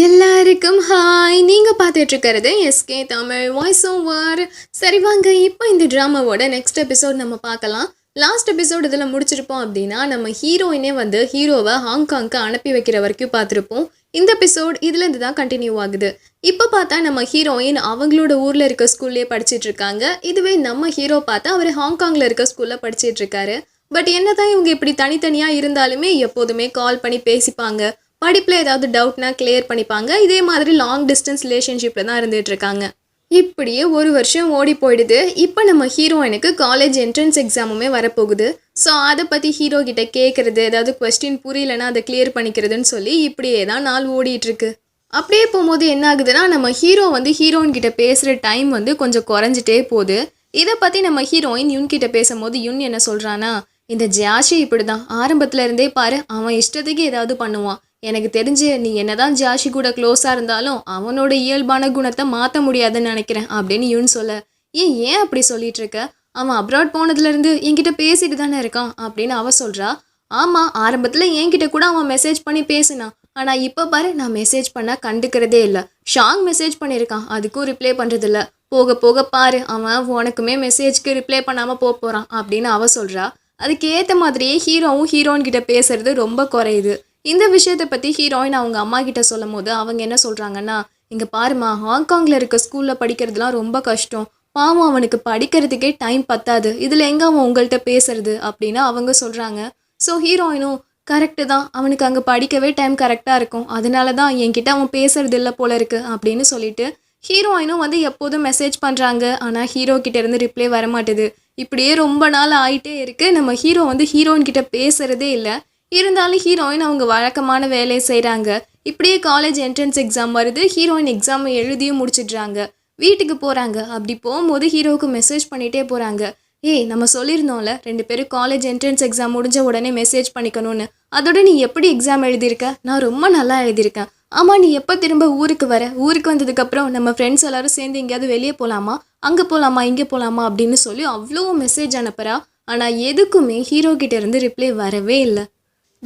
எல்லாருக்கும் ஹாய் நீங்கள் பார்த்துட்டு இருக்கிறது எஸ்கே தமிழ் வாய்ஸ் ஓவர் சரி வாங்க இப்போ இந்த ட்ராமாவோட நெக்ஸ்ட் எபிசோட் நம்ம பார்க்கலாம். லாஸ்ட் எபிசோட் இதில் முடிச்சிருப்போம் அப்படின்னா நம்ம ஹீரோயினே வந்து ஹீரோவை ஹாங்காங்க்கு அனுப்பி வைக்கிற வரைக்கும் பார்த்துருப்போம். இந்த எபிசோட் இதுலேருந்து தான் கண்டினியூ ஆகுது. இப்போ பார்த்தா நம்ம ஹீரோயின் அவங்களோட ஊரில் இருக்க ஸ்கூல்லே படிச்சுட்டு இருக்காங்க இதுவே நம்ம ஹீரோ பார்த்தா அவர் ஹாங்காங்கில் இருக்க ஸ்கூலில் படிச்சிட்டு இருக்காரு பட் என்னதான் இவங்க இப்படி தனித்தனியாக இருந்தாலுமே எப்போதுமே கால் பண்ணி பேசிப்பாங்க. படிப்பில் ஏதாவது டவுட்னா கிளியர் பண்ணிப்பாங்க. இதே மாதிரி லாங் டிஸ்டன்ஸ் ரிலேஷன்ஷிப்பில் தான் இருந்துகிட்ருக்காங்க. இப்படியே ஒரு வருஷம் ஓடி போயிடுது. இப்போ நம்ம ஹீரோயினுக்கு காலேஜ் என்ட்ரன்ஸ் எக்ஸாமுமே வரப்போகுது. ஸோ அதை பற்றி ஹீரோ கிட்ட கேட்குறது ஏதாவது கொஸ்டின் புரியலன்னா அதை கிளியர் பண்ணிக்கிறதுன்னு சொல்லி இப்படியே தான் நாள் ஓடிட்டுருக்கு அப்படியே போகும்போது என்ன ஆகுதுன்னா நம்ம ஹீரோ வந்து ஹீரோயின் கிட்ட பேசுகிற டைம் வந்து கொஞ்சம் குறைஞ்சிட்டே போகுது. இதை பற்றி நம்ம ஹீரோயின் யுன் கிட்ட பேசும்போது யுன் என்ன சொல்கிறானா இந்த ஜியாஷி இப்படி தான் ஆரம்பத்தில் இருந்தே பாரு அவன் இஷ்டத்துக்கு ஏதாவது பண்ணுவான். எனக்கு தெரிஞ்சு நீ என்னதான் ஜாஷி கூட க்ளோஸாக இருந்தாலும் அவனோட இயல்பான குணத்தை மாற்ற முடியாதுன்னு நினைக்கிறேன் அப்படின்னு யூன் சொல்ல ஏன் ஏன் அப்படி சொல்லிட்டு இருக்க? அவன் அப்ராட் போனதுலேருந்து என்கிட்ட பேசிட்டு தானே இருக்கான் அப்படின்னு அவ சொல்கிறா ஆமாம் ஆரம்பத்தில் என்கிட்ட கூட அவன் மெசேஜ் பண்ணி பேசினான் ஆனால் இப்போ பாரு நான் மெசேஜ் பண்ணால் கண்டுக்கிறதே இல்லை. ஷாங் மெசேஜ் பண்ணியிருக்கான் அதுக்கும் ரிப்ளை பண்ணுறதில்ல போக போக பாரு அவன் உனக்குமே மெசேஜ்க்கு ரிப்ளை பண்ணாமல் போக போகிறான் அப்படின்னு அவ சொல்கிறா அதுக்கேற்ற மாதிரியே ஹீரோவும் ஹீரோன்கிட்ட பேசுறது ரொம்ப குறையுது. இந்த விஷயத்தை பற்றி ஹீரோயின் அவங்க அம்மா கிட்ட சொல்லும் போது அவங்க என்ன சொல்கிறாங்கன்னா இங்கே பாருமா ஹாங்காங்கில் இருக்க ஸ்கூலில் படிக்கிறதுலாம் ரொம்ப கஷ்டம். பாவம் அவனுக்கு படிக்கிறதுக்கே டைம் பத்தாது. இதில் எங்கே அவன் உங்கள்கிட்ட பேசுறது? அப்படின்னு அவங்க சொல்கிறாங்க ஸோ ஹீரோயினும் கரெக்டு தான். அவனுக்கு அங்கே படிக்கவே டைம் கரெக்டாக இருக்கும். அதனால தான் என்கிட்ட அவன் பேசுறது இல்லை போல இருக்கு அப்படின்னு சொல்லிட்டு ஹீரோயினும் வந்து எப்போதும் மெசேஜ் பண்ணுறாங்க ஆனால் ஹீரோ கிட்டேருந்து ரிப்ளை வர மாட்டுது இப்படியே ரொம்ப நாள் ஆகிட்டே இருக்குது நம்ம ஹீரோ வந்து ஹீரோயின் கிட்ட பேசுகிறதே இல்லை. இருந்தாலும் ஹீரோயின் அவங்க வழக்கமான வேலையை செய்கிறாங்க இப்படியே காலேஜ் என்ட்ரன்ஸ் எக்ஸாம் வருது. ஹீரோயின் எக்ஸாமை எழுதியும் முடிச்சிடுறாங்க. வீட்டுக்கு போகிறாங்க அப்படி போகும்போது ஹீரோவுக்கு மெசேஜ் பண்ணிகிட்டே போகிறாங்க ஏய் நம்ம சொல்லியிருந்தோம்ல ரெண்டு பேரும் காலேஜ் என்ட்ரன்ஸ் எக்ஸாம் முடிஞ்ச உடனே மெசேஜ் பண்ணிக்கணும்னு. அதோட நீ எப்படி எக்ஸாம் எழுதியிருக்க? நான் ரொம்ப நல்லா எழுதியிருக்கேன். ஆமாம் நீ எப்போ திரும்ப ஊருக்கு வர? ஊருக்கு வந்ததுக்கப்புறம் நம்ம ஃப்ரெண்ட்ஸ் எல்லாரும் சேர்ந்து எங்கேயாவது வெளியே போகலாமா அங்கே போகலாமா இங்கே போகலாமா அப்படின்னு சொல்லி அவ்வளோ மெசேஜ் அனுப்புகிறா ஆனால் எதுக்குமே ஹீரோ கிட்டேருந்து ரிப்ளை வரவே இல்லை.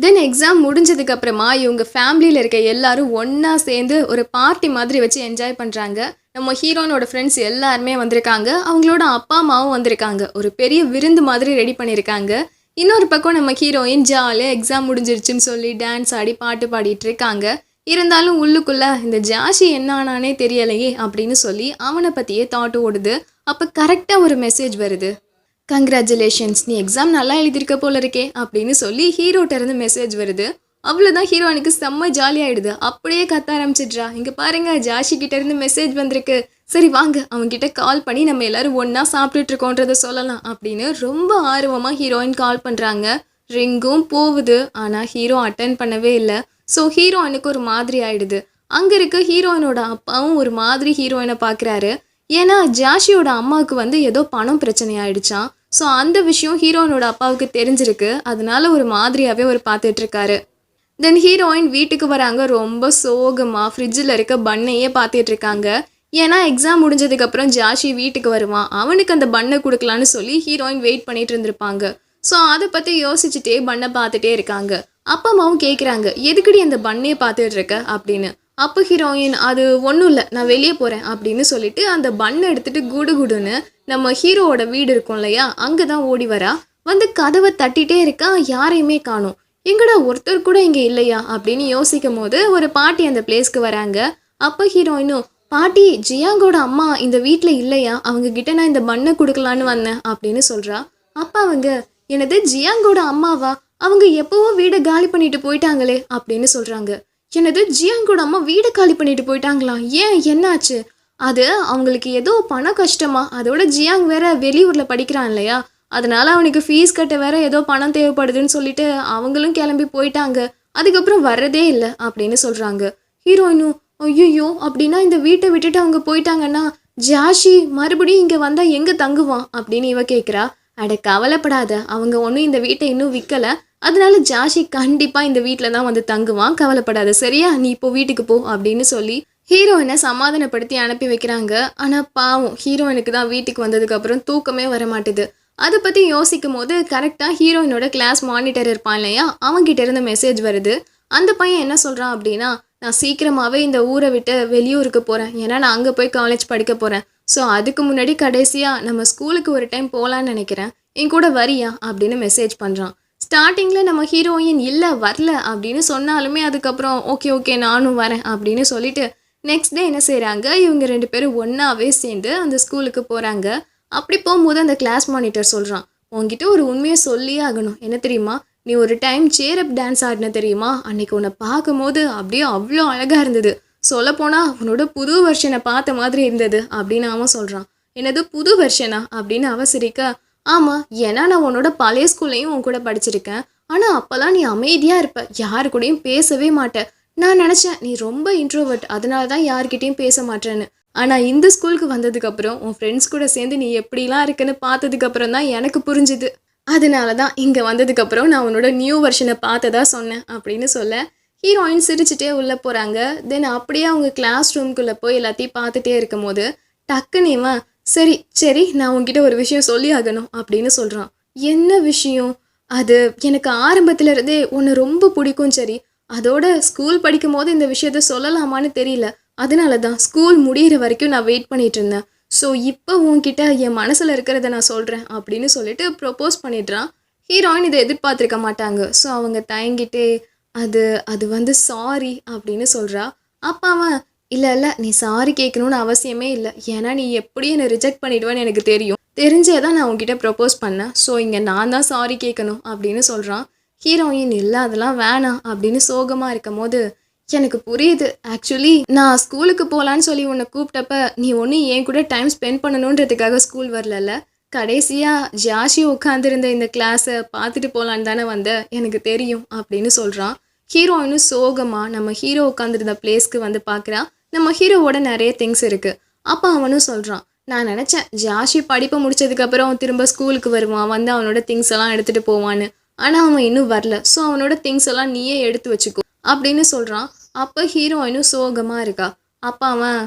தென் எக்ஸாம் முடிஞ்சதுக்கு அப்புறமா இவங்க ஃபேமிலியில் இருக்க எல்லாரும் ஒன்றா சேர்ந்து ஒரு பார்ட்டி மாதிரி வச்சு என்ஜாய் பண்ணுறாங்க நம்ம ஹீரோனோட ஃப்ரெண்ட்ஸ் எல்லாருமே வந்திருக்காங்க. அவங்களோட அப்பா அம்மாவும் வந்திருக்காங்க. ஒரு பெரிய விருந்து மாதிரி ரெடி பண்ணியிருக்காங்க இன்னொரு பக்கம் நம்ம ஹீரோயின் ஜாலியாக எக்ஸாம் முடிஞ்சிருச்சுன்னு சொல்லி டான்ஸ் ஆடி பாட்டு பாடிட்டு இருக்காங்க. இருந்தாலும் உள்ளுக்குள்ள இந்த ஜாஷி என்ன ஆனானே தெரியலையே அப்படின்னு சொல்லி அவனை பற்றியே தாட்டு ஓடுது. அப்போ கரெக்டாக ஒரு மெசேஜ் வருது. கங்க்ராச்சுலேஷன்ஸ் நீ எக்ஸாம் நல்லா எழுதியிருக்க போல இருக்கே அப்படின்னு சொல்லி ஹீரோட்ட இருந்து மெசேஜ் வருது. அவ்வளோதான் ஹீரோனுக்கு செம்ம ஜாலியாயிடுது அப்படியே கத்த ஆரம்பிச்சிடுறா. இங்கே பாருங்க ஜாஷி கிட்ட இருந்து மெசேஜ் வந்திருக்கு. சரி வாங்க அவங்ககிட்ட கால் பண்ணி நம்ம எல்லாரும் ஒன்றா சாப்பிட்டுட்டு இருக்கோன்றத சொல்லலாம் அப்படின்னு ரொம்ப ஆர்வமாக ஹீரோயின் கால் பண்ணுறாங்க ரிங்கும் போகுது ஆனால் ஹீரோ அட்டன் பண்ணவே இல்லை. ஸோ ஹீரோயினுக்கு ஒரு மாதிரி ஆயிடுது. அங்கே இருக்க ஹீரோயினோட அப்பாவும் ஒரு மாதிரி ஹீரோயினை பார்க்குறாரு ஏன்னா ஜாஷியோட அம்மாவுக்கு வந்து ஏதோ பணம் பிரச்சனை ஆயிடுச்சான் ஸோ அந்த விஷயம் ஹீரோயினோட அப்பாவுக்கு தெரிஞ்சிருக்கு. அதனால ஒரு மாதிரியாகவே அவர் பார்த்துட்ருக்காரு. தென் ஹீரோயின் வீட்டுக்கு வராங்க. ரொம்ப சோகமாக ஃப்ரிட்ஜில் இருக்க பண்ணையே பார்த்துட்ருக்காங்க. ஏன்னா எக்ஸாம் முடிஞ்சதுக்கப்புறம் ஜாஷி வீட்டுக்கு வருவான். அவனுக்கு அந்த பண்ணை கொடுக்கலான்னு சொல்லி ஹீரோயின் வெயிட் பண்ணிட்டு இருந்திருப்பாங்க ஸோ அதை பற்றி யோசிச்சுட்டே பண்ணை பார்த்துட்டே இருக்காங்க. அப்பா அம்மாவும் கேட்குறாங்க எதுக்குடி அந்த பண்ணையை பார்த்துட்டு இருக்க அப்படின்னு. அப்போ ஹீரோயின் அது ஒன்றும் இல்லை. நான் வெளியே போகிறேன் அப்படின்னு சொல்லிட்டு அந்த பண்ணை எடுத்துகிட்டு குடு குடுன்னு நம்ம ஹீரோவோட வீடு இருக்கும் இல்லையா? அங்கே தான் ஓடி வரா. வந்து கதவை தட்டிட்டே இருக்கா யாரையுமே காணும். எங்கடா ஒருத்தர் கூட இங்கே இல்லையா? அப்படின்னு யோசிக்கும் போது ஒரு பாட்டி அந்த பிளேஸ்க்கு வராங்க. அப்போ ஹீரோயினும் பாட்டி ஜியாங்கோட அம்மா இந்த வீட்டில் இல்லையா? அவங்க கிட்ட நான் இந்த மண்ணை கொடுக்கலான்னு வந்தேன் அப்படின்னு சொல்கிறா அப்பா அவங்க எனது ஜியாங்கோட அம்மாவா? அவங்க எப்போவோ வீடை காலி பண்ணிட்டு போயிட்டாங்களே அப்படின்னு சொல்கிறாங்க எனது ஜியாங்கோட அம்மா வீடை காலி பண்ணிட்டு போயிட்டாங்களா? ஏன் என்னாச்சு? அது அவங்களுக்கு ஏதோ பண கஷ்டமா அதோட ஜியாங் வேற வெளியூரில் படிக்கிறான் இல்லையா? அதனால அவனுக்கு ஃபீஸ் கட்ட வேற ஏதோ பணம் தேவைப்படுதுன்னு சொல்லிட்டு அவங்களும் கிளம்பி போயிட்டாங்க. அதுக்கப்புறம் வர்றதே இல்லை அப்படின்னு சொல்கிறாங்க ஹீரோயினும் ஐயோ அப்படின்னா இந்த வீட்டை விட்டுட்டு அவங்க போயிட்டாங்கன்னா ஜாஷி மறுபடியும் இங்கே வந்தால் எங்கே தங்குவான்? அப்படின்னு இவ கேட்குறா அட கவலைப்படாத அவங்க ஒன்றும் இந்த வீட்டை இன்னும் விற்கலை அதனால ஜாஷி கண்டிப்பாக இந்த வீட்டில் தான் வந்து தங்குவான். கவலைப்படாத சரியா? நீ இப்போ வீட்டுக்கு போ அப்படின்னு சொல்லி ஹீரோயினை சமாதானப்படுத்தி அனுப்பி வைக்கிறாங்க. ஆனால் பாவம் ஹீரோயினுக்கு தான் வீட்டுக்கு வந்ததுக்கப்புறம் தூக்கமே வர மாட்டுது அதை பற்றி யோசிக்கும் போது கரெக்டாக ஹீரோயினோட கிளாஸ் மானிட்டர் இருப்பான் இல்லையா? அவங்ககிட்ட இருந்து மெசேஜ் வருது. அந்த பையன் என்ன சொல்கிறான் அப்படின்னா நான் சீக்கிரமாகவே இந்த ஊரை விட்டு வெளியூருக்கு போகிறேன் ஏன்னா நான் அங்கே போய் காலேஜ் படிக்க போகிறேன் ஸோ அதுக்கு முன்னாடி கடைசியாக நம்ம ஸ்கூலுக்கு ஒரு டைம் போகலான்னு நினைக்கிறேன். என் கூட வரியா? அப்படின்னு மெசேஜ் பண்ணுறான் ஸ்டார்டிங்கில் நம்ம ஹீரோயின் இல்லை வரல அப்படின்னு சொன்னாலுமே அதுக்கப்புறம் ஓகே ஓகே நானும் வரேன். அப்படின்னு சொல்லிட்டு நெக்ஸ்ட் டே என்ன செய்கிறாங்க இவங்க ரெண்டு பேரும் ஒன்றாவே சேர்ந்து அந்த ஸ்கூலுக்கு போகிறாங்க அப்படி போகும்போது அந்த கிளாஸ் மானிட்டர் சொல்கிறான் உன்கிட்ட ஒரு உண்மையை சொல்லியே ஆகணும். என்ன தெரியுமா? நீ ஒரு டைம் சேரப் டான்ஸ் ஆடின தெரியுமா? அன்னைக்கு உன்னை பார்க்கும்போது அப்படியே அவ்வளோ அழகாக இருந்தது. சொல்லப்போனால் உன்னோட புது வெர்ஷனை பார்த்த மாதிரி இருந்தது அப்படின்னு அவன் சொல்கிறான் என்னது புது வெர்ஷனா அப்படின்னு அவசரிக்க ஆமாம் ஏன்னா நான் உன்னோட பழைய ஸ்கூல்லையும் உன் கூட படிச்சிருக்கேன். ஆனால் அப்போல்லாம் நீ அமைதியாக இருப்ப. யாரு கூடயும் பேசவே மாட்டேன் நான் நினச்சேன் நீ ரொம்ப இன்ட்ரோவர்ட் அதனால தான் யார்கிட்டேயும் பேச மாட்டேன்னு. ஆனால் இந்த ஸ்கூலுக்கு வந்ததுக்கப்புறம் உன் ஃப்ரெண்ட்ஸ் கூட சேர்ந்து நீ எப்படிலாம் இருக்குன்னு பார்த்ததுக்கப்புறம் தான் எனக்கு புரிஞ்சுது. அதனால தான் இங்கே வந்ததுக்கப்புறம் நான் உன்னோட நியூ வெர்ஷனை பார்த்ததா சொன்னேன் அப்படின்னு சொல்ல. ஹீரோயின் சிரிச்சுட்டே உள்ளே போகிறாங்க தென் அப்படியே அவங்க கிளாஸ் ரூம்குள்ளே போய் எல்லாத்தையும் பார்த்துட்டே இருக்கும்போது டக்குன்னு இவன் சரி சரி நான் உன்கிட்ட ஒரு விஷயம் சொல்லி ஆகணும் அப்படின்னு சொல்கிறான் என்ன விஷயம்? அது எனக்கு ஆரம்பத்துலேருந்தே உன்னை ரொம்ப பிடிக்கும் சரி. அதோட ஸ்கூல் படிக்கும் போது இந்த விஷயத்த சொல்லலாமான்னு தெரியல. அதனால தான் ஸ்கூல் முடியிற வரைக்கும் நான் வெயிட் பண்ணிட்டு இருந்தேன். ஸோ இப்போ உன்கிட்ட என் மனசில் இருக்கிறத நான் சொல்கிறேன் அப்படின்னு சொல்லிட்டு ப்ரொப்போஸ் பண்ணிடுறான். ஹீரோயின் இதை எதிர்பார்த்துருக்க மாட்டாங்க. ஸோ அவங்க தயங்கிட்டே அது அது வந்து சாரி அப்படின்னு சொல்கிறா அப்போ அவன் இல்லை இல்லை நீ சாரி கேட்கணும்னு அவசியமே இல்லை. ஏன்னா நீ எப்படி என்னை ரிஜெக்ட் பண்ணிடுவேன்னு எனக்கு தெரியும். தெரிஞ்சே தான் நான் உங்ககிட்ட ப்ரப்போஸ் பண்ணேன். ஸோ இங்கே நான் தான் சாரி கேட்கணும் அப்படின்னு சொல்கிறான் ஹீரோயின் இல்லை அதெல்லாம் வேணாம் அப்படின்னு சோகமாக இருக்கும் போது எனக்கு புரியுது. ஆக்சுவலி நான் ஸ்கூலுக்கு போகலான்னு சொல்லி உன்னை கூப்பிட்டப்ப நீ ஒன்றும் என் கூட டைம் ஸ்பெண்ட் பண்ணணுன்றதுக்காக ஸ்கூல் வரலல்ல? கடைசியாக ஜாஷி உட்காந்துருந்த இந்த கிளாஸை பார்த்துட்டு போகலான்னு தானே வந்த? எனக்கு தெரியும் அப்படின்னு சொல்கிறான் ஹீரோயினும் சோகமாக நம்ம ஹீரோ உட்காந்துருந்த பிளேஸ்க்கு வந்து பார்க்குறான் நம்ம ஹீரோவோட நிறைய திங்ஸ் இருக்குது அப்போ அவனும் சொல்கிறான் நான் நினச்சேன் ஜாஷி படிப்பை முடிச்சதுக்கப்புறம் திரும்ப ஸ்கூலுக்கு வருவான் வந்து அவனோட திங்ஸ் எல்லாம் எடுத்துகிட்டு போவான்னு. ஆனால் அவன் இன்னும் வரல. ஸோ அவனோட திங்ஸ் எல்லாம் நீயே எடுத்து வச்சுக்கோ. அப்படின்னு சொல்கிறான் அப்போ ஹீரோயினும் சோகமாக இருக்கா. அப்போ அவன்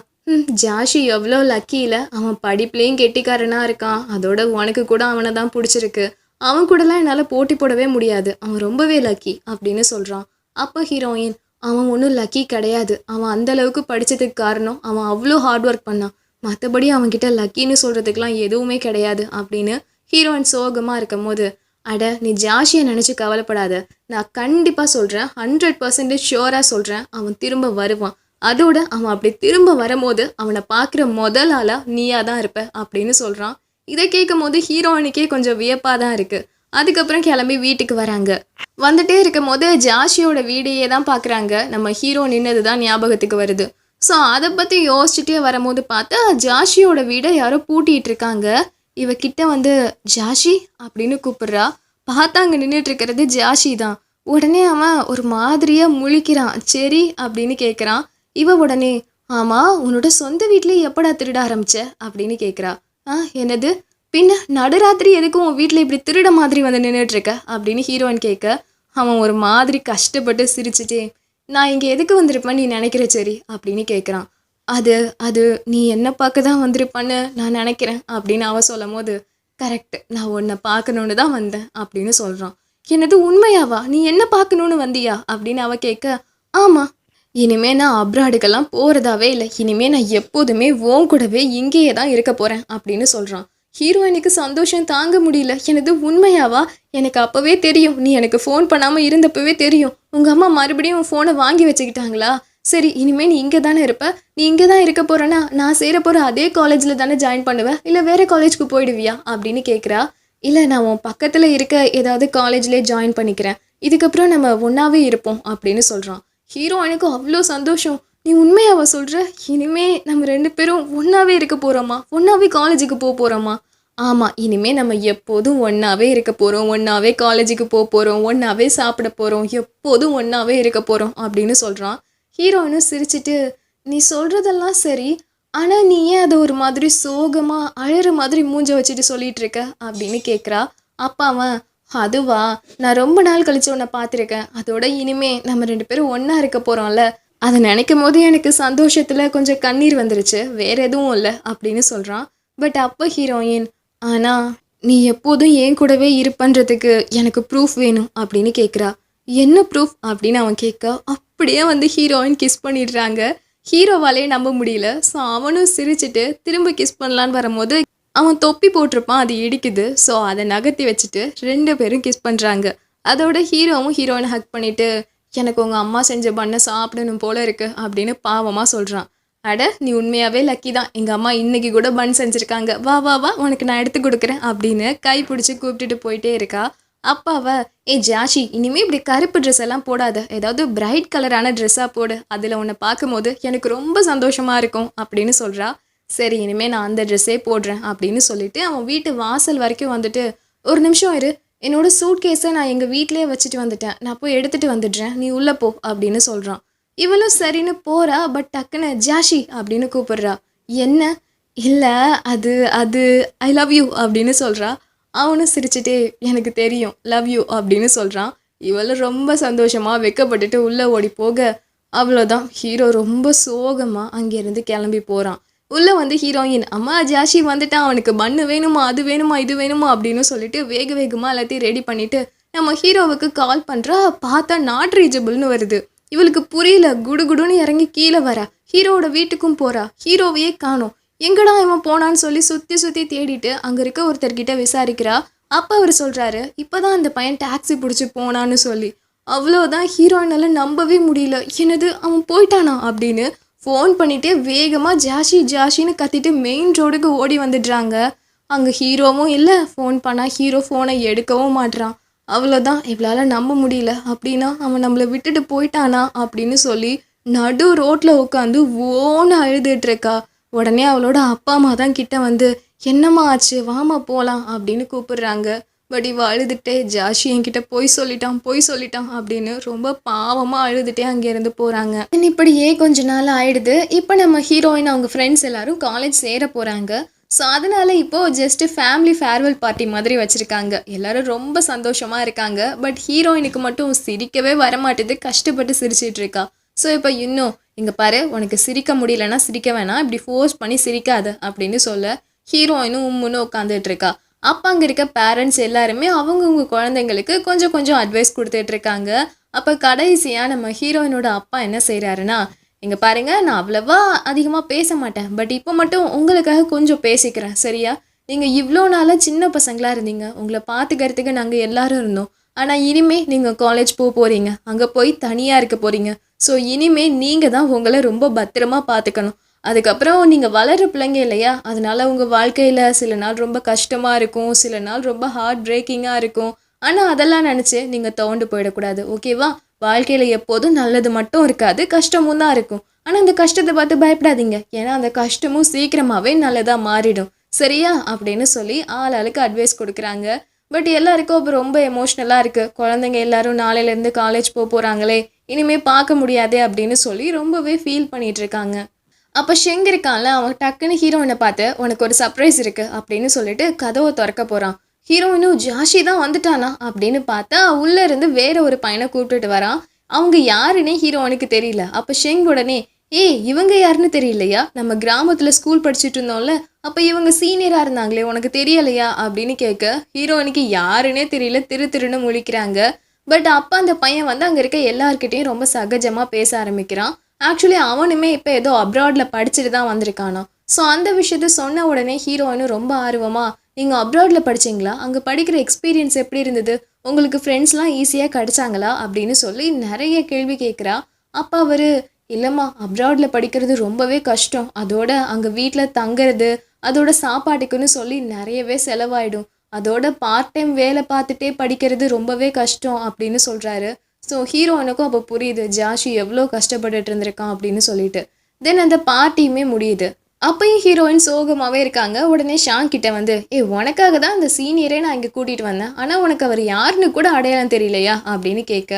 ஜாஷி எவ்வளோ லக்கியில் அவன் படிப்புலேயும் கெட்டிக்காரனாக இருக்கான். அதோட உனக்கு கூட அவனை தான் பிடிச்சிருக்கு. அவன் கூடலாம் என்னால் போட்டி போடவே முடியாது. அவன் ரொம்பவே லக்கி அப்படின்னு சொல்கிறான் அப்போ ஹீரோயின் அவன் ஒன்றும் லக்கி கிடையாது. அவன் அந்த அளவுக்கு படித்ததுக்கு காரணம் அவன் அவ்வளோ ஹார்ட் ஒர்க் பண்ணான். மற்றபடி அவன்கிட்ட லக்கின்னு சொல்கிறதுக்கெலாம் எதுவுமே கிடையாது அப்படின்னு ஹீரோயின் சோகமாக இருக்கும் போது அட நீ ஜாஷியை நினச்சி கவலைப்படாத. நான் கண்டிப்பாக சொல்கிறேன் ஹண்ட்ரட் பர்சன்டேஜ் ஷியோராக சொல்கிறேன் அவன் திரும்ப வருவான். அதோட அவன் அப்படி திரும்ப வரும்போது அவனை பார்க்குற முதல் ஆளாக நீயாக தான் இருப்ப அப்படின்னு சொல்கிறான் இதை கேட்கும் போது ஹீரோயினுக்கே கொஞ்சம் வியப்பாக தான் இருக்குது அதுக்கப்புறம் கிளம்பி வீட்டுக்கு வராங்க. வந்துட்டே இருக்கும் போது ஜாஷியோட வீடையே தான் பார்க்குறாங்க. நம்ம ஹீரோ நின்னது தான் ஞாபகத்துக்கு வருது. ஸோ அதை பற்றி யோசிச்சுட்டே வரும்போது பார்த்தா ஜாஷியோட வீடை யாரோ பூட்டிகிட்டு இருக்காங்க. இவகிட்ட வந்து ஜாஷி அப்படின்னு கூப்பிடுறா. பார்த்தா அங்கே நின்றுட்டு இருக்கிறது ஜாஷி தான். உடனே அவன் ஒரு மாதிரியாக முழிக்கிறான். சரி அப்படின்னு கேட்குறான் இவ உடனே ஆமாம் உன்னோட சொந்த வீட்லேயே எப்படா திருட ஆரம்பிச்ச? அப்படின்னு கேட்குறா ஆ என்னது? பின்ன நடுராத்திரி எதுக்கும் உன் வீட்டில் இப்படி திருட மாதிரி வந்து நின்றுட்டு இருக்க அப்படின்னு ஹீரோயின் கேட்க அவன் ஒரு மாதிரி கஷ்டப்பட்டு சிரிச்சுட்டே நான் இங்கே எதுக்கு வந்திருப்பேன்னு நீ நினைக்கிற சரி அப்படின்னு கேட்குறான் அது அது நீ என்ன பார்க்க தான் வந்திருப்பான்னு நான் நினைக்கிறேன் அப்படின்னு அவ சொல்லும் போது கரெக்ட் நான் உன்னை பார்க்கணுன்னு தான் வந்தேன் அப்படின்னு சொல்கிறான் என்னது உண்மையாவா? நீ என்ன பார்க்கணுன்னு வந்தியா? அப்படின்னு அவ கேட்க ஆமாம் இனிமே நான் அப்ராடுக்கெல்லாம் போகிறதாவே இல்லை. இனிமே நான் எப்போதுமே உன் கூடவே இங்கேயே தான் இருக்க போகிறேன் அப்படின்னு சொல்கிறான் ஹீரோயினுக்கு சந்தோஷம் தாங்க முடியல. எனது உண்மையாவா? எனக்கு அப்போவே தெரியும். நீ எனக்கு ஃபோன் பண்ணாமல் இருந்தப்பவே தெரியும். உங்கள் அம்மா மறுபடியும் உன் ஃபோனை வாங்கி வச்சுக்கிட்டாங்களா? சரி இனிமேல் நீ இங்கே தானே இருப்ப? நீ இங்கே தான் இருக்க போகிறேன்னா நான் சேர போகிற அதே காலேஜில் தானே ஜாயின் பண்ணுவேன் இல்லை வேறு காலேஜ்க்கு போயிடுவியா? அப்படின்னு கேட்குறா இல்லை நான் உன் பக்கத்தில் இருக்க ஏதாவது காலேஜ்லேயே ஜாயின் பண்ணிக்கிறேன். இதுக்கப்புறம் நம்ம ஒன்றாவே இருப்போம் அப்படின்னு சொல்கிறான் ஹீரோயினுக்கு அவ்வளோ சந்தோஷம். நீ உண்மையாவா சொல்கிற இனிமே நம்ம ரெண்டு பேரும் ஒன்றாவே இருக்க போகிறோமா ஒன்றாவே காலேஜுக்கு போக போகிறோமா ஆமாம் இனிமேல் நம்ம எப்போதும் ஒன்றாவே இருக்க போகிறோம் ஒன்றாவே காலேஜுக்கு போக போகிறோம் ஒன்றாவே சாப்பிட போகிறோம் எப்போதும் ஒன்றாவே இருக்க போகிறோம் அப்படின்னு சொல்கிறான் ஹீரோயினும் சிரிச்சிட்டு நீ சொல்கிறதெல்லாம் சரி ஆனால் நீ ஏன் அதை ஒரு மாதிரி சோகமாக அழற மாதிரி மூஞ்ச வச்சுட்டு சொல்லிட்டு இருக்க? அப்படின்னு கேட்குறா அப்பா அவன் அதுவா? நான் ரொம்ப நாள் கழிச்சு உன்னை பார்த்துருக்கேன். அதோட இனிமே நம்ம ரெண்டு பேரும் ஒன்றா இருக்க போகிறோம்ல அதை நினைக்கும் போது எனக்கு சந்தோஷத்தில் கொஞ்சம் கண்ணீர் வந்துருச்சு. வேற எதுவும் இல்லை அப்படின்னு சொல்கிறான் பட் அப்போ ஹீரோயின் ஆனால் நீ எப்போதும் என் கூடவே இருப்பன்றதுக்கு எனக்கு ப்ரூஃப் வேணும் அப்படின்னு கேட்குறா என்ன ப்ரூஃப் அப்படின்னு அவன் கேட்க அப்படியே வந்து ஹீரோயின் கிஸ் பண்ணிடுறாங்க. ஹீரோவாலே நம்ப முடியல. ஸோ அவனும் சிரிச்சிட்டு திரும்ப கிஸ் பண்ணலான்னு வரும்போது அவன் தொப்பி போட்டிருப்பான் அது இடிக்குது. ஸோ அதை நகர்த்தி வச்சுட்டு ரெண்டு பேரும் கிஸ் பண்ணுறாங்க அதோட ஹீரோவும் ஹீரோயினை ஹக் பண்ணிட்டு எனக்கு உங்கள் அம்மா செஞ்ச பண்ணை சாப்பிடணும் போல இருக்குது அப்படின்னு பாவமாக சொல்கிறான் அட நீ உண்மையாகவே லக்கி தான். எங்கள் அம்மா இன்றைக்கி கூட பன் செஞ்சுருக்காங்க. வா வா வா உனக்கு நான் எடுத்து கொடுக்குறேன் அப்படின்னு கை பிடிச்சி கூப்பிட்டுட்டு போயிட்டே இருக்கா. அப்பாவா ஏ ஜாஷி இனிமே இப்படி கருப்பு ட்ரெஸ் எல்லாம் போடாத. ஏதாவது பிரைட் கலரான ட்ரெஸ்ஸாக போடு. அதில் உன்னை பார்க்கும்போது எனக்கு ரொம்ப சந்தோஷமாக இருக்கும் அப்படின்னு சொல்கிறா சரி இனிமேல் நான் அந்த ட்ரெஸ்ஸே போடுறேன் அப்படின்னு சொல்லிட்டு அவன் வீட்டு வாசல் வரைக்கும் வந்துட்டு ஒரு நிமிஷம் இரு. என்னோட சூட் கேஸை நான் எங்கள் வீட்டிலே வச்சுட்டு வந்துட்டேன். நான் போய் எடுத்துகிட்டு வந்துடுறேன். நீ உள்ளே போ அப்படின்னு சொல்கிறான் இவளும் சரின்னு போகிறா பட் டக்குன்னு ஜாஷி அப்படின்னு கூப்பிடுறா. என்ன? இல்லை அது அது ஐ லவ் யூ அப்படின்னு சொல்கிறா அவனும் சிரிச்சுட்டே எனக்கு தெரியும். லவ் யூ அப்படின்னு சொல்கிறான் இவளும் ரொம்ப சந்தோஷமாக வெக்கப்பட்டுட்டு உள்ளே ஓடி போக அவ்வளோதான் ஹீரோ ரொம்ப சோகமாக அங்கேருந்து கிளம்பி போகிறான் உள்ளே வந்து ஹீரோயின் அம்மா ஜாஷி வந்துட்டான். அவனுக்கு மண்ணு வேணுமா அது வேணுமா இது வேணுமா? அப்படின்னு சொல்லிட்டு வேக வேகமாக எல்லாத்தையும் ரெடி பண்ணிவிட்டு நம்ம ஹீரோவுக்கு கால் பண்ணுறா பார்த்தா நாட் ரீச்சபிள்னு வருது. இவளுக்கு புரியல. குடுகுடுன்னு இறங்கி கீழே வரா. ஹீரோவோட வீட்டுக்கும் போகிறா ஹீரோவையே காணோம். எங்கடா இவன் போனான்னு சொல்லி சுற்றி சுற்றி தேடிட்டு அங்கே இருக்க ஒருத்தர்கிட்ட விசாரிக்கிறா. அப்போ அவர் சொல்கிறாரு இப்போ தான் அந்த பையன் டாக்ஸி பிடிச்சி போனான்னு சொல்லி. அவ்வளோதான் ஹீரோயினால் நம்பவே முடியல. என்னது அவன் போயிட்டானா? அப்படின்னு ஃபோன் பண்ணிட்டே வேகமாக ஜாஷி ஜாஷின்னு கத்திட்டு மெயின் ரோடுக்கு ஓடி வந்துடுறாங்க. அங்கே ஹீரோவும் இல்லை ஃபோன் பண்ணால் ஹீரோ ஃபோனை எடுக்கவும் மாட்றான். அவ்வளோதான் இவளால் நம்ப முடியல. அப்படின்னா அவன் நம்மளை விட்டுட்டு போயிட்டானா? அப்படின்னு சொல்லி நடு ரோட்டில் உட்காந்து ஓன்னு அழுதுட்டுருக்கா உடனே அவளோட அப்பா அம்மா தான் கிட்ட வந்து என்னம்மா ஆச்சு? வாமா போகலாம் அப்படின்னு கூப்பிடுறாங்க. பட் இவள் அழுதுட்டே ஜாஷி என்கிட்ட பொய் சொல்லிட்டான் பொய் சொல்லிட்டான் அப்படின்னு ரொம்ப பாவமாக அழுதுட்டே அங்கேருந்து போகிறாங்க இப்படியே கொஞ்ச நாள் ஆயிடுது. இப்போ நம்ம ஹீரோயின் அவங்க ஃப்ரெண்ட்ஸ் எல்லாரும் காலேஜ் சேர போகிறாங்க ஸோ அதனால இப்போ ஜஸ்ட் ஃபேமிலி ஃபேர்வெல் பார்ட்டி மாதிரி வச்சுருக்காங்க. எல்லாரும் ரொம்ப சந்தோஷமாக இருக்காங்க. பட் ஹீரோயினுக்கு மட்டும் சிரிக்கவே வரமாட்டேது. கஷ்டப்பட்டு சிரிச்சிட்ருக்கா ஸோ இப்போ இன்னும் இங்கே பாரு உனக்கு சிரிக்க முடியலன்னா சிரிக்க வேணாம் இப்படி ஃபோர்ஸ் பண்ணி சிரிக்காத அப்படின்னு சொல்ல ஹீரோயினும் உம்முன்னு உட்காந்துட்டு இருக்கா அப்போ அங்கே இருக்க பேரண்ட்ஸ் எல்லாருமே அவங்கவுங்க குழந்தைங்களுக்கு கொஞ்சம் கொஞ்சம் அட்வைஸ் கொடுத்துட்டு இருக்காங்க. அப்போ கடைசியாக நம்ம ஹீரோயினோட அப்பா என்ன செய்கிறாருன்னா இங்கே பாருங்க நான் அவ்வளவா அதிகமாக பேச மாட்டேன் பட் இப்போ மட்டும் உங்களுக்காக கொஞ்சம் பேசிக்கிறேன் சரியா? நீங்கள் இவ்வளோ நாளாக சின்ன பசங்களாக இருந்தீங்க உங்களை பார்த்துக்கிறதுக்கு நாங்கள் எல்லாரும் இருந்தோம். ஆனால் இனிமேல் நீங்கள் காலேஜ் போக போகிறீங்க அங்கே போய் தனியாக இருக்க போகிறீங்க ஸோ இனிமே நீங்கள் தான் உங்களை ரொம்ப பத்திரமா பார்த்துக்கணும். அதுக்கப்புறம் நீங்கள் வளர பிள்ளைங்க இல்லையா? அதனால் உங்கள் வாழ்க்கையில் சில நாள் ரொம்ப கஷ்டமாக இருக்கும். சில நாள் ரொம்ப ஹார்ட் பிரேக்கிங்காக இருக்கும். ஆனால் அதெல்லாம் நினச்சி நீங்கள் தோண்டு போயிடக்கூடாது. ஓகேவா வாழ்க்கையில் எப்போதும் நல்லது மட்டும் இருக்காது. கஷ்டமும் தான் இருக்கும். ஆனால் அந்த கஷ்டத்தை பார்த்து பயப்படாதீங்க. ஏன்னா அந்த கஷ்டமும் சீக்கிரமாகவே நல்லதாக மாறிடும். சரியா? அப்படின்னு சொல்லி ஆள் ஆளுக்கு அட்வைஸ் கொடுக்குறாங்க. பட் எல்லாருக்கும் அப்போ ரொம்ப எமோஷ்னலாக இருக்குது குழந்தைங்க எல்லாரும் நாளையிலேருந்து காலேஜ் போக போகிறாங்களே இனிமேல் பார்க்க முடியாது அப்படின்னு சொல்லி ரொம்பவே ஃபீல் பண்ணிட்டு இருக்காங்க அப்போ ஷெங் இருக்கான்ல அவன் டக்குன்னு ஹீரோயினை பார்த்து உனக்கு ஒரு சர்ப்ரைஸ் இருக்கு அப்படின்னு சொல்லிட்டு கதவை திறக்க போகிறான் ஹீரோயினும் ஜாஷி தான் வந்துட்டானா அப்படின்னு பார்த்தா உள்ளே இருந்து வேற ஒரு பையனை கூப்பிட்டுட்டு வரான். அவங்க யாருன்னே ஹீரோயினுக்கு தெரியல. அப்போ ஷெங் உடனே ஏய் இவங்க யாருன்னு தெரியலையா? நம்ம கிராமத்தில் ஸ்கூல் படிச்சுட்டு இருந்தோம்ல அப்போ இவங்க சீனியராக இருந்தாங்களே உனக்கு தெரியலையா? அப்படின்னு கேட்க ஹீரோயினுக்கு யாருன்னே தெரியல திரு திருன்னு முழிக்கிறாங்க. பட் அப்போ அந்த பையன் வந்து அங்கே இருக்க எல்லார்கிட்டயும் ரொம்ப சகஜமாக பேச ஆரம்பிக்கிறான். ஆக்சுவலி அவனுமே இப்போ ஏதோ அப்ராடில் படிச்சுட்டு தான் வந்திருக்கானா. ஸோ அந்த விஷயத்த சொன்ன உடனே ஹீரோயினும் ரொம்ப ஆர்வமாக நீங்கள் அப்ராடில் படிச்சீங்களா? அங்கே படிக்கிற எக்ஸ்பீரியன்ஸ் எப்படி இருந்தது? உங்களுக்கு ஃப்ரெண்ட்ஸ்லாம் ஈஸியாக கிடைச்சாங்களா? அப்படின்னு சொல்லி நிறைய கேள்வி கேட்குறா அப்போ அவர் இல்லைம்மா அப்ராடில் படிக்கிறது ரொம்பவே கஷ்டம். அதோட அங்கே வீட்டில் தங்குறது அதோட சாப்பாட்டுக்குன்னு சொல்லி நிறையவே செலவாயிடும். அதோட பார்ட் டைம் வேலை பார்த்துட்டே படிக்கிறது ரொம்பவே கஷ்டம் அப்படின்னு சொல்கிறாரு ஸோ ஹீரோனுக்கும் அப்போ புரியுது ஜாஷி எவ்வளோ கஷ்டப்பட்டுட்டு இருந்திருக்கான் அப்படின்னு சொல்லிட்டு. தென் அந்த பார்ட்டியுமே முடியுது. அப்பயும் ஹீரோயின் சோகமாகவே இருக்காங்க. உடனே ஷான் கிட்ட வந்து ஏ உனக்காக தான் அந்த சீனியரே நான் இங்கே கூட்டிகிட்டு வந்தேன். ஆனால் உனக்கு அவர் யாருன்னு கூட அடையாளம் தெரியலையா? அப்படின்னு கேட்க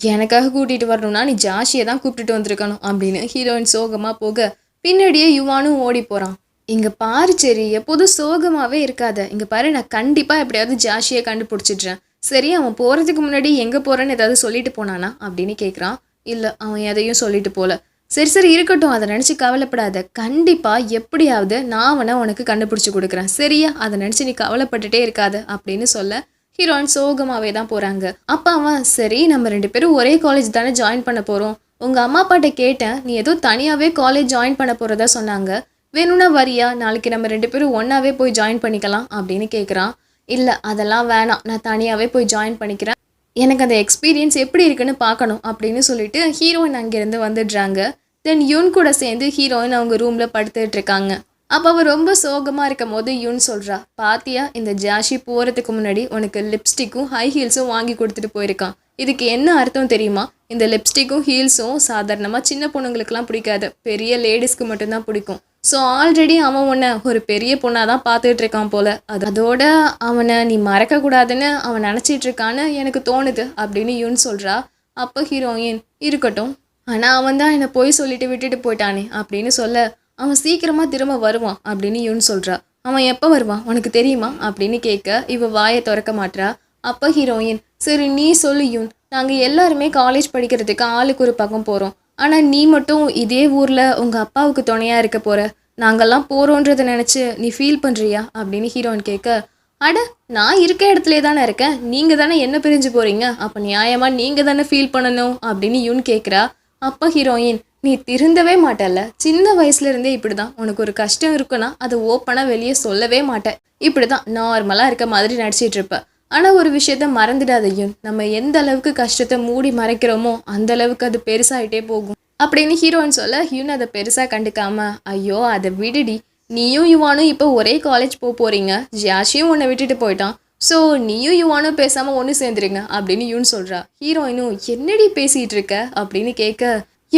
எனக்காக கூட்டிகிட்டு வரணும்னா நீ ஜாஷியை தான் கூப்பிட்டுட்டு வந்திருக்கணும் அப்படின்னு ஹீரோயின் சோகமாக போக பின்னாடியே யுவானும் ஓடி போகிறான் இங்கே பாரு சரி எப்போதும் சோகமாகவே இருக்காத. இங்கே பாரு நான் கண்டிப்பாக எப்படியாவது ஜாஷியை கண்டுபிடிச்சிடுறேன். சரி அவன் போகிறதுக்கு முன்னாடி எங்கே போகிறேன்னு ஏதாவது சொல்லிட்டு போனானா அப்படின்னு கேட்குறான் இல்லை அவன் எதையும் சொல்லிட்டு போல. சரி சரி இருக்கட்டும் அதை நினச்சி கவலைப்படாத. கண்டிப்பாக எப்படியாவது நான் அவனை உனக்கு கண்டுபிடிச்சி கொடுக்குறேன். சரியா? அதை நினச்சி நீ கவலைப்பட்டுட்டே இருக்காது அப்படின்னு சொல்ல ஹீரோயின் சோகமாகவே தான் போகிறாங்க அப்பா அவன் சரி நம்ம ரெண்டு பேரும் ஒரே காலேஜ் தானே ஜாயின் பண்ண போகிறோம் உங்கள் அம்மா அப்பாட்ட கேட்டேன் நீ ஏதோ தனியாகவே காலேஜ் ஜாயின் பண்ண போகிறதா சொன்னாங்க. வேணும்னா வரியா? நாளைக்கு நம்ம ரெண்டு பேரும் ஒன்றாவே போய் ஜாயின் பண்ணிக்கலாம் அப்படின்னு கேட்குறான் இல்லை அதெல்லாம் வேணாம். நான் தனியாகவே போய் ஜாயின் பண்ணிக்கிறேன். எனக்கு அந்த எக்ஸ்பீரியன்ஸ் எப்படி இருக்குன்னு பார்க்கணும் அப்படின்னு சொல்லிட்டு ஹீரோயின் அங்கேருந்து வந்துடுறாங்க. தென் யூன் கூட சேர்ந்து ஹீரோயின் அவங்க ரூமில் படுத்துட்டு இருக்காங்க. அப்போ அவள் ரொம்ப சோகமாக இருக்கும் போது யூன் சொல்கிறா பாத்தியா இந்த ஜாஷி போகிறதுக்கு முன்னாடி உனக்கு லிப்ஸ்டிக்கும் ஹை ஹீல்ஸும் வாங்கி கொடுத்துட்டு போயிருக்கான். இதுக்கு என்ன அர்த்தம் தெரியுமா? இந்த லிப்ஸ்டிக்கும் ஹீல்ஸும் சாதாரணமாக சின்ன பொண்ணுங்களுக்குலாம் பிடிக்காது. பெரிய லேடிஸ்க்கு மட்டும்தான் பிடிக்கும். ஸோ ஆல்ரெடி அவன் உன்னை ஒரு பெரிய பொண்ணாக தான் பார்த்துட்டு இருக்கான் போல. அது அதோட அவனை நீ மறக்கக்கூடாதுன்னு அவன் நினச்சிட்டு இருக்கான்னு எனக்கு தோணுது அப்படின்னு யூன் சொல்கிறா அப்போ ஹீரோயின் இருக்கட்டும். ஆனால் அவன் தான் என்னை போய் சொல்லிட்டு விட்டுட்டு போயிட்டானே அப்படின்னு சொல்ல அவன் சீக்கிரமாக திரும்ப வருவான் அப்படின்னு யூன் சொல்கிறா அவன் எப்போ வருவான்? உனக்கு தெரியுமா? அப்படின்னு கேட்க இவ வாயை திறக்க மாட்றா. அப்போ ஹீரோயின் சரி நீ சொல்லு நாங்கள் எல்லாருமே காலேஜ் படிக்கிறதுக்கு ஆளுக்கு ஒரு பக்கம் போகிறோம் ஆனால் நீ மட்டும் இதே ஊரில் உங்கள் அப்பாவுக்கு துணையாக இருக்க போகிற நாங்கள்லாம் போகிறோன்றதை நினச்சி நீ ஃபீல் பண்ணுறியா அப்படின்னு ஹீரோயின் கேட்க அட நான் இருக்க இடத்துல தானே இருக்கேன். நீங்கள் தானே என்ன பிரிஞ்சு போகிறீங்க அப்போ நியாயமாக நீங்கள் தானே ஃபீல் பண்ணணும்? அப்படின்னு யூன் கேட்குறா. அப்போ ஹீரோயின் நீ திருந்தவே மாட்டல்ல. சின்ன வயசுலேருந்தே இப்படி தான் உனக்கு ஒரு கஷ்டம் இருக்குன்னா அதை ஓப்பனாக வெளியே சொல்லவே மாட்டேன். இப்படி தான் நார்மலாக இருக்க மாதிரி நடிச்சிட்டு ஆனால் ஒரு விஷயத்த மறந்துடாதையும் நம்ம எந்த அளவுக்கு கஷ்டத்தை மூடி மறைக்கிறோமோ அந்த அளவுக்கு அது பெருசாயிட்டே போகும். அப்படின்னு ஹீரோயின் சொல்ல ஹியூன் அதை பெருசாக கண்டுக்காம ஐயோ அதை விடுடி. நீயும் யுவானும் இப்போ ஒரே காலேஜ் போக போகிறீங்க ஜியாஷியும் உன்னை விட்டுட்டு போயிட்டான். ஸோ நீயும் யுவானும் பேசாமல் ஒன்று சேர்ந்துருங்க அப்படின்னு யூன் சொல்கிறா ஹீரோயினும் என்னடி பேசிகிட்டு இருக்க? அப்படின்னு கேட்க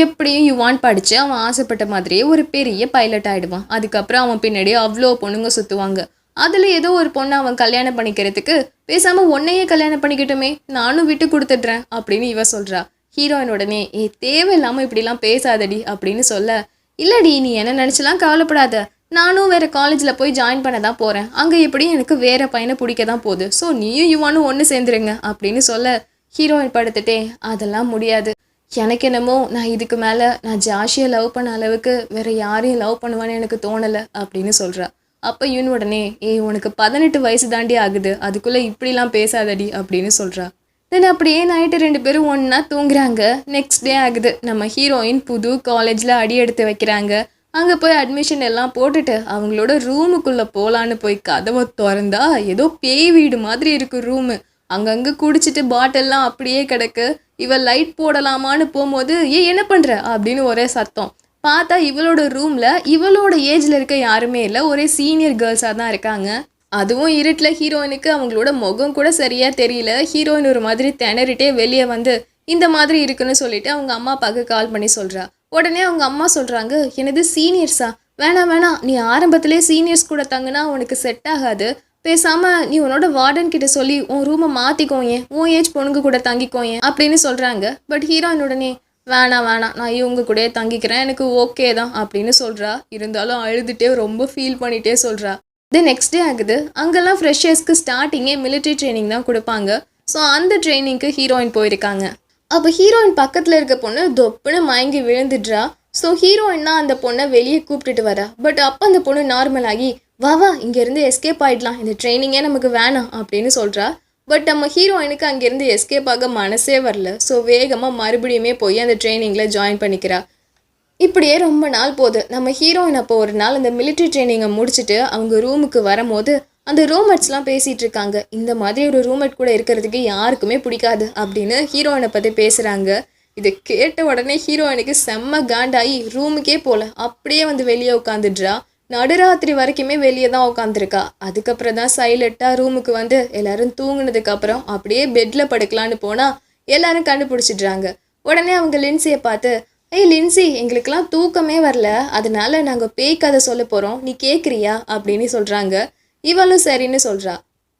எப்படியும் யுவான் படித்து அவன் ஆசைப்பட்ட மாதிரியே ஒரு பெரிய பைலட் ஆகிடுவான் அதுக்கப்புறம் அவன் பின்னாடி அவ்வளோ பொண்ணுங்க சுற்றுவாங்க அதில் ஏதோ ஒரு பொண்ணை அவன் கல்யாணம் பண்ணிக்கிறதுக்கு பேசாமல் உன்னையே கல்யாணம் பண்ணிக்கிட்டுமே நானும் விட்டு கொடுத்துட்றேன் அப்படின்னு இவ சொல்கிறா ஹீரோயின் உடனே ஏ தேவையில்லாமல் இப்படிலாம் பேசாதடி அப்படின்னு சொல்ல இல்லடி நீ என்ன நினச்சலாம் கவலைப்படாத. நானும் வேறு காலேஜில் போய் ஜாயின் பண்ண தான் போகிறேன் அங்கே எப்படியும் எனக்கு வேறு பையனை பிடிக்க தான் போகுது. ஸோ நீயும் யுவானும் ஒன்று சேர்ந்துருங்க அப்படின்னு சொல்ல ஹீரோயின் படுத்துட்டே அதெல்லாம் முடியாது. எனக்கு என்னமோ நான் இதுக்கு மேலே நான் ஜாஷியை லவ் பண்ண அளவுக்கு வேறு யாரையும் லவ் பண்ணுவேன்னு எனக்கு தோணலை அப்படின்னு சொல்கிறா அப்போ இவன் உடனே ஏய் உனக்கு பதினெட்டு வயசு தாண்டி ஆகுது. அதுக்குள்ளே இப்படிலாம் பேசாதடி அப்படின்னு சொல்கிறா தென் அப்படியே நைட்டு ரெண்டு பேரும் ஒன்றா தூங்குறாங்க. நெக்ஸ்ட் டே ஆகுது. நம்ம ஹீரோயின் புது காலேஜில் அடி எடுத்து வைக்கிறாங்க. அங்கே போய் அட்மிஷன் எல்லாம் போட்டுட்டு அவங்களோட ரூமுக்குள்ளே போகலான்னு போய் கதவை திறந்தா ஏதோ பேய் வீடு மாதிரி இருக்கு ரூமு அங்கங்கே குடிச்சிட்டு பாட்டெல்லாம் அப்படியே கிடக்கு. இவள் லைட் போடலாமான்னு போகும்போது ஏ என்ன பண்ணுற அப்படின்னு ஒரே சத்தம். பார்த்தா இவளோட ரூமில் இவளோட ஏஜில் இருக்க யாருமே இல்லை. ஒரே சீனியர் கேர்ள்ஸாக தான் இருக்காங்க. அதுவும் இருட்டில் ஹீரோயினுக்கு அவங்களோட முகம் கூட சரியாக தெரியல. ஹீரோயின் ஒரு மாதிரி திணறிட்டே வெளியே வந்து இந்த மாதிரி இருக்குன்னு சொல்லிட்டு அவங்க அம்மா அப்பாவுக்கு கால் பண்ணி சொல்கிறா உடனே அவங்க அம்மா சொல்கிறாங்க எனது சீனியர்ஸா வேணாம் வேணாம். நீ ஆரம்பத்திலே சீனியர்ஸ் கூட தங்குனா உனக்கு செட் ஆகாது. பேசாமல் நீ உன்னோட வார்டன் கிட்ட சொல்லி உன் ரூமை மாற்றிக்கோயேன் உன் ஏஜ் பொண்ணுங்க கூட தங்கிக்கோயேன் அப்படின்னு சொல்கிறாங்க பட் ஹீரோயின் உடனே வேணாம் வேணாம். நான் இவங்க கூடயே தங்கிக்கிறேன். எனக்கு ஓகே தான் அப்படின்னு சொல்கிறா இருந்தாலும் அழுதுகிட்டே ரொம்ப ஃபீல் பண்ணிகிட்டே சொல்கிறா தென் நெக்ஸ்ட் டே ஆகுது. அங்கெல்லாம் ஃப்ரெஷர்ஸ்க்கு ஸ்டார்டிங்கே மிலிட்ரி ட்ரைனிங் தான் கொடுப்பாங்க. ஸோ அந்த ட்ரைனிங்க்கு ஹீரோயின் போயிருக்காங்க. அப்போ ஹீரோயின் பக்கத்தில் இருக்க பொண்ணு தொப்புன்னு மயங்கி விழுந்துடுறா. ஸோ ஹீரோயின்னா அந்த பொண்ணை வெளியே கூப்பிட்டுட்டு வரா. பட் அப்போ அந்த பொண்ணு நார்மலாகி வா வா இங்கேருந்து எஸ்கேப் ஆகிடலாம் இந்த ட்ரைனிங்கே நமக்கு வேணாம். அப்படின்னு சொல்கிறா பட் நம்ம ஹீரோயினுக்கு அங்கேருந்து எஸ்கேப் ஆக மனசே வரல. ஸோ வேகமாக மறுபடியுமே போய் அந்த ட்ரைனிங்கில் ஜாயின் பண்ணிக்கிறா. இப்படியே ரொம்ப நாள் போகுது. நம்ம ஹீரோயின் அப்போ ஒரு நாள் அந்த மிலிட்ரி ட்ரைனிங்கை முடிச்சுட்டு அவங்க ரூமுக்கு வரும்போது அந்த ரூமெட்ஸ்லாம் பேசிகிட்டு இருக்காங்க. இந்த மாதிரி ஒரு ரூமெட் கூட இருக்கிறதுக்கு யாருக்குமே பிடிக்காது அப்படின்னு ஹீரோயினை பற்றி பேசுகிறாங்க இதை கேட்ட உடனே ஹீரோயினுக்கு செம்ம காண்டாகி ரூமுக்கே போகல அப்படியே வந்து வெளியே உட்காந்துடுறா. நடுராத்திரி வரைக்குமே வெளியே தான் உட்காந்துருக்கா அதுக்கப்புறம் தான் சைலண்ட்டாக ரூமுக்கு வந்து எல்லாரும் தூங்கினதுக்கப்புறம் அப்படியே பெட்டில் படுக்கலான்னு போனால் எல்லாரும் கண்டுபிடிச்சிடுறாங்க. உடனே அவங்க லின்சியை பார்த்து ஏய் லின்சி எங்களுக்கெல்லாம் தூக்கமே வரல. அதனால நாங்கள் பேய் கதை சொல்ல போகிறோம் நீ கேட்குறியா அப்படின்னு சொல்கிறாங்க இவளும் சரின்னு சொல்கிறா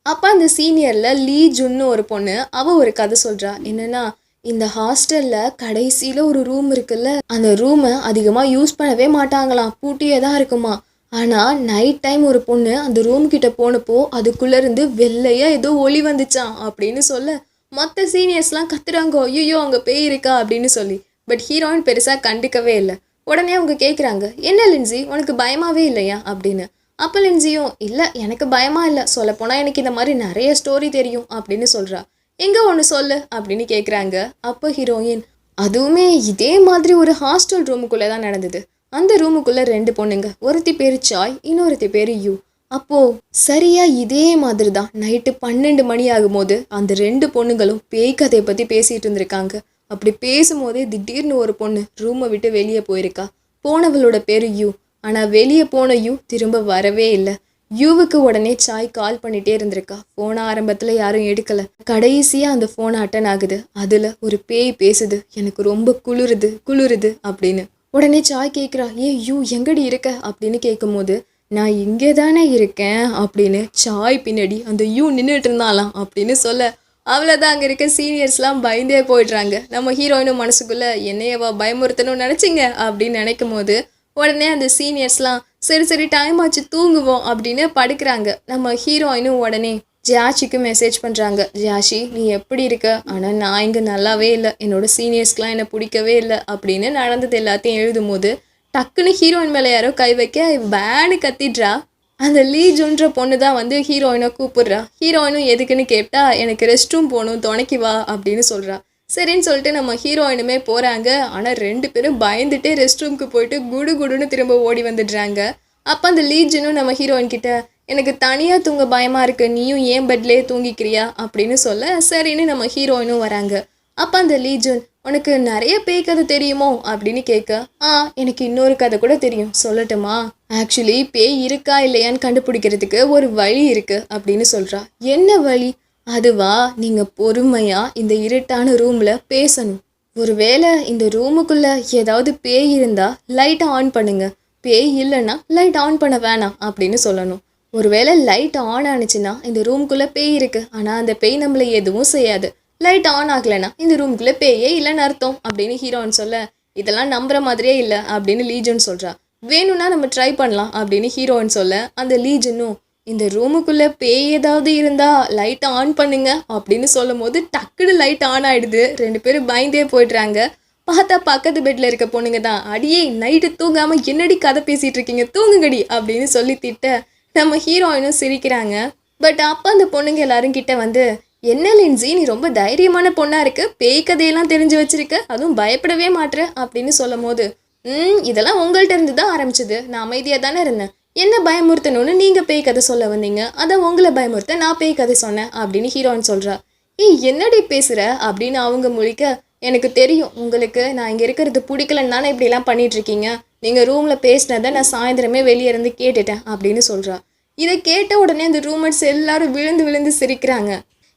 அப்போ அந்த சீனியரில் லீ ஜுன்னு ஒரு பொண்ணு அவள் ஒரு கதை சொல்கிறா என்னென்னா இந்த ஹாஸ்டலில் கடைசியில் ஒரு ரூம் இருக்குல்ல அந்த ரூமை அதிகமாக யூஸ் பண்ணவே மாட்டாங்களாம். பூட்டியே தான் இருக்குமா. ஆனால் நைட் டைம் ஒரு பொண்ணு அந்த ரூம் கிட்ட போனப்போ அதுக்குள்ளே இருந்து ஏதோ ஒளி வந்துச்சான் அப்படின்னு சொல்ல மற்ற சீனியர்ஸ்லாம் கத்துறாங்க ஐயோ அங்கே பேய் இருக்கா அப்படின்னு சொல்லி. பட் ஹீரோயின் பெருசாக கண்டுக்கவே இல்லை. உடனே அவங்க கேட்குறாங்க என்ன லின்சி உனக்கு பயமாகவே இல்லையா? அப்படின்னு. அப்போ லின்சியும் இல்லை எனக்கு பயமாக இல்லை. சொல்லப்போனால் எனக்கு இந்த மாதிரி நிறைய ஸ்டோரி தெரியும் அப்படின்னு சொல்கிறா எங்கே ஒன்று சொல்லு அப்படின்னு கேட்குறாங்க அப்போ ஹீரோயின் அதுவுமே இதே மாதிரி ஒரு ஹாஸ்டல் ரூமுக்குள்ளே தான் நடந்தது. அந்த ரூமுக்குள்ளே ரெண்டு பொண்ணுங்க. ஒருத்தி பேர் சாய் இன்னொருத்தி பேர் யூ. அப்போது சரியா இதே மாதிரி தான் நைட்டு பன்னெண்டு மணி ஆகும்போது அந்த ரெண்டு பொண்ணுங்களும் பேய் கதையை பற்றி பேசிகிட்டு இருந்திருக்காங்க. அப்படி பேசும்போதே திடீர்னு ஒரு பொண்ணு ரூமை விட்டு வெளியே போயிருக்கா. போனவளோட பேர் யூ. ஆனால் வெளியே போன யூ திரும்ப வரவே இல்லை. யூவுக்கு உடனே சாய் கால் பண்ணிட்டே இருந்திருக்கா. ஃபோனை ஆரம்பத்தில் யாரும் எடுக்கலை. கடைசியாக அந்த ஃபோன் அட்டன் ஆகுது. அதில் ஒரு பேய் பேசுது. எனக்கு ரொம்ப குளிருது குளிருது அப்படின்னு. உடனே சாய் கேட்குறா ஏ யூ எங்கடி இருக்க? அப்படின்னு கேட்கும்போது நான் இங்கே தானே இருக்கேன் அப்படின்னு சாய் பின்னாடி அந்த யூ நின்றுட்டு இருந்தாலாம் அப்படின்னு சொல்ல அவ்வளோதான் அங்கே இருக்க சீனியர்ஸ்லாம் பயந்தே போயிடுறாங்க. நம்ம ஹீரோயினும் மனசுக்குள்ளே என்னையவா பயமுறுத்தணும்னு நினச்சிங்க? அப்படின்னு நினைக்கும் போது உடனே அந்த சீனியர்ஸ்லாம் சரி சரி டைம் ஆச்சு தூங்குவோம் அப்படின்னு படுக்கிறாங்க. நம்ம ஹீரோயினும் உடனே ஜியாஷிக்கு மெசேஜ் பண்ணுறாங்க ஜியாஷி நீ எப்படி இருக்க? ஆனால் நான் இங்கே நல்லாவே இல்லை. என்னோட சீனியர்ஸ்க்கெலாம் என்னை பிடிக்கவே இல்லை. அப்படின்னு நடந்தது எல்லாத்தையும் எழுதும் போது டக்குன்னு ஹீரோயின் மேலே யாரோ கை வைக்க பேனு கத்திடுறா. அந்த லீஜுன்ற பொண்ணு தான் வந்து ஹீரோயினை கூப்பிடுறா. ஹீரோயினும் எதுக்குன்னு கேட்டால் எனக்கு ரெஸ்ட் ரூம் போகணும் துணைக்கி வா அப்படின்னு சொல்கிறா சரின்னு சொல்லிட்டு நம்ம ஹீரோயினுமே போகிறாங்க ஆனால் ரெண்டு பேரும் பயந்துட்டே ரெஸ்ட் ரூமுக்கு போயிட்டு குடு குடுன்னு திரும்ப ஓடி வந்துடுறாங்க. அப்போ அந்த லீஜனும் நம்ம ஹீரோயின் கிட்ட எனக்கு தனியாக தூங்க பயமாக இருக்கு. நீயும் ஏன் பெட்லேயே தூங்கிக்கிறியா? அப்படின்னு சொல்ல சரின்னு நம்ம ஹீரோயினும் வராங்க. அப்போ அந்த லீஜன் உனக்கு நிறைய பேய் கதை தெரியுமோ? அப்படின்னு கேட்க ஆ எனக்கு இன்னொரு கதை கூட தெரியும். சொல்லட்டுமா? ஆக்சுவலி பேய் இருக்கா இல்லையான்னு கண்டுபிடிக்கிறதுக்கு ஒரு வழி இருக்கு அப்படின்னு சொல்கிறா என்ன வழி? அதுவா? நீங்கள் பொறுமையாக இந்த இருட்டான ரூமில் பேசணும். ஒருவேளை இந்த ரூமுக்குள்ளே ஏதாவது பேய் இருந்தால் லைட்டை ஆன் பண்ணுங்க. பேய் இல்லைன்னா லைட் ஆன் பண்ண வேணாம் அப்படின்னு சொல்லணும். ஒருவேளை லைட் ஆன் ஆனுச்சுன்னா இந்த ரூம்குள்ளே பேய் இருக்கு. ஆனால் அந்த பேய் நம்மளை எதுவும் செய்யாது. லைட் ஆன் ஆகலைன்னா இந்த ரூம்குள்ளே பேயே இல்லைன்னு அர்த்தம் அப்படின்னு ஹீரோன்னு சொல்ல இதெல்லாம் நம்புற மாதிரியே இல்லை அப்படின்னு லீஜன் சொல்றா. வேணும்னா நம்ம ட்ரை பண்ணலாம் அப்படின்னு ஹீரோயின் சொல்ல அந்த லீஜனும் இந்த ரூமுக்குள்ளே பேய் ஏதாவது இருந்தா லைட் ஆன் பண்ணுங்க அப்படின்னு சொல்லும் போது டக்குனு லைட் ஆன் ஆயிடுது. ரெண்டு பேரும் பயந்தே போயிடுறாங்க. பார்த்தா பக்கத்து பெட்டில் இருக்க பொண்ணுங்க தான் அடியே நைட்டு தூங்காமல் என்னடி கதை பேசிகிட்டு இருக்கீங்க? தூங்குங்கடி அப்படின்னு சொல்லி திட்ட நம்ம ஹீரோயினும் சிரிக்கிறாங்க. பட் அப்போ அந்த பொண்ணுங்க எல்லாரும் கிட்ட வந்து என்ன லின்ஸி நீ ரொம்ப தைரியமான பொண்ணாக இருக்கு. பேய் கதையெல்லாம் தெரிஞ்சு வச்சிருக்க. அதுவும் பயப்படவே மாட்ற. அப்படின்னு சொல்லும் போது ம் இதெல்லாம் உங்கள்கிட்ட இருந்து தான் ஆரம்பிச்சது. நான் அமைதியாக தானே இருந்தேன். என்ன பயமுறுத்தணும்னு நீங்கள் பேய் கதை சொல்ல வந்தீங்க? அதான் உங்களை பயமுறுத்த நான் பேய் கதை சொன்னேன் அப்படின்னு ஹீரோயின் சொல்கிறா ஏய் என்னடி பேசுகிற அப்படின்னு அவங்க முழிக்க எனக்கு தெரியும். உங்களுக்கு நான் இங்கே இருக்கிறது பிடிக்கலன்னு தானே இப்படிலாம் பண்ணிட்டு இருக்கீங்க. நீங்கள் ரூமில் பேசினதை நான் சாயந்தரமே வெளியே இருந்து கேட்டுட்டேன் அப்படின்னு சொல்கிறா இதை கேட்ட உடனே அந்த ரூமர்ஸ் எல்லாரும் விழுந்து விழுந்து சிரிக்கிறாங்க.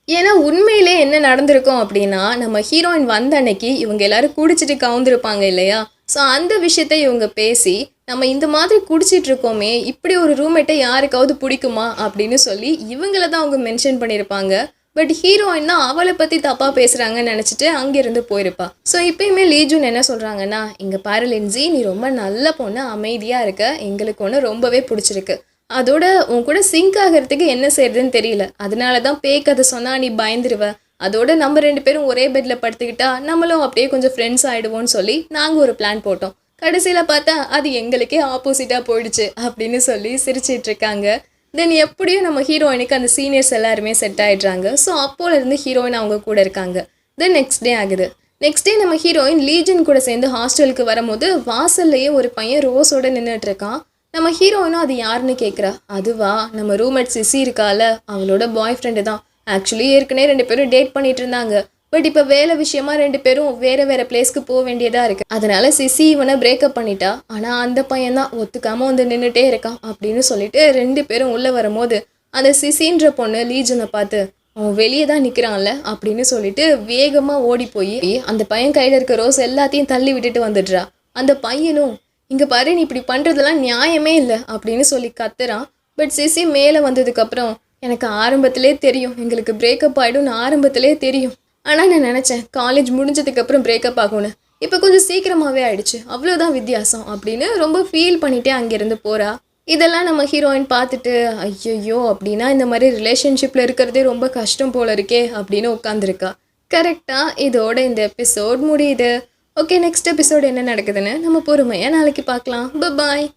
ஏன்னா உண்மையிலே என்ன நடந்திருக்கும் அப்படின்னா நம்ம ஹீரோயின் வந்த அன்னைக்கு இவங்க எல்லாரும் குடிச்சிட்டு கவுந்திருப்பாங்க இல்லையா? ஸோ அந்த விஷயத்த இவங்க பேசி நம்ம இந்த மாதிரி குடிச்சிட்டு இருக்கோமே இப்படி ஒரு ரூம்மேட்டை யாருக்காவது பிடிக்குமா அப்படின்னு சொல்லி இவங்கள தான் அவங்க மென்ஷன் பண்ணியிருப்பாங்க. பட் ஹீரோயின் தான் அவளை பற்றி தப்பாக பேசுகிறாங்கன்னு நினச்சிட்டு அங்கேருந்து போயிருப்பா. ஸோ இப்பயுமே லீஜூன் என்ன சொல்கிறாங்கன்னா இங்கே பாரலின்ஜி நீ ரொம்ப நல்ல பொண்ணு அமைதியாக இருக்க. எங்களுக்கு ஒன்று ரொம்பவே பிடிச்சிருக்கு. அதோட உன் கூட சிங்க் ஆகிறதுக்கு என்ன செய்யறதுன்னு தெரியல. அதனால தான் பேய் கதை சொன்னால் நீ பயந்துருவ. அதோட நம்ம ரெண்டு பேரும் ஒரே பெட்டில் படுத்துக்கிட்டா நம்மளும் அப்படியே கொஞ்சம் ஃப்ரெண்ட்ஸ் ஆகிடுவோன்னு சொல்லி நாங்கள் ஒரு பிளான் போட்டோம். கடைசியில் பார்த்தா அது எங்களுக்கே ஆப்போசிட்டாக போயிடுச்சு அப்படின்னு சொல்லி சிரிச்சிட்டு இருக்காங்க. தென் எப்படியும் நம்ம ஹீரோயினுக்கு அந்த சீனியர்ஸ் எல்லாருமே செட் ஆகிடுறாங்க ஸோ அப்போலேருந்து ஹீரோயின் அவங்க கூட இருக்காங்க. தென் நெக்ஸ்ட் டே ஆகுது. நெக்ஸ்ட் டே நம்ம ஹீரோயின் லீஜன் கூட சேர்ந்து ஹாஸ்டலுக்கு வரும்போது வாசல்லையே ஒரு பையன் ரோஸோட நின்றுட்டு இருக்கான் நம்ம ஹீரோயினும் அது யாருன்னு கேட்குறா அதுவா? நம்ம ரூம்மேட் சிசி இருக்கால? அவளோட பாய் ஃப்ரெண்டு தான். ஆக்சுவலி ஏற்கனவே ரெண்டு பேரும் டேட் பண்ணிட்டு இருந்தாங்க. பட் இப்போ வேலை விஷயமா ரெண்டு பேரும் வேற வேற பிளேஸ்க்கு போக வேண்டியதாக இருக்கு. அதனால சிசி இவனை பிரேக்கப் பண்ணிட்டா. ஆனால் அந்த பையன் தான் ஒத்துக்காமல் வந்து நின்றுட்டே இருக்கான் அப்படின்னு சொல்லிட்டு ரெண்டு பேரும் உள்ளே வரும்போது அந்த சிசின்ற பொண்ணு லீஜனை பார்த்து அவன் வெளியே தான் நிற்கிறான்ல அப்படின்னு சொல்லிட்டு வேகமாக ஓடி போய் அந்த பையன் கையில் இருக்க ரோஸ் எல்லாத்தையும் தள்ளி விட்டுட்டு வந்துடுறா. அந்த பையனும் இங்கே பாரு நீ இப்படி பண்ணுறதெல்லாம் நியாயமே இல்லை அப்படின்னு சொல்லி கத்துறான். பட் சிசி மேலே வந்ததுக்கப்புறம் எனக்கு ஆரம்பத்திலே தெரியும். எங்களுக்கு பிரேக்கப் ஆகிடும்னு ஆரம்பத்திலே தெரியும். ஆனால் நான் நினச்சேன் காலேஜ் முடிஞ்சதுக்கப்புறம் பிரேக்கப் ஆகும்னு. இப்போ கொஞ்சம் சீக்கிரமாகவே ஆயிடுச்சு. அவ்வளோதான் வித்தியாசம் அப்படின்னு ரொம்ப ஃபீல் பண்ணிட்டே அங்கேருந்து போகிறா இதெல்லாம் நம்ம ஹீரோயின் பார்த்துட்டு ஐயையோ அப்படின்னா இந்த மாதிரி ரிலேஷன்ஷிப்பில் இருக்கிறதே ரொம்ப கஷ்டம் போல இருக்கே அப்படின்னு உட்காந்துருக்கா கரெக்டாக இதோட இந்த எபிசோட் முடியுது. ஓகே நெக்ஸ்ட் எபிசோட் என்ன நடக்குதுன்னு நம்ம பொறுமையாக நாளைக்கு பார்க்கலாம். பாய்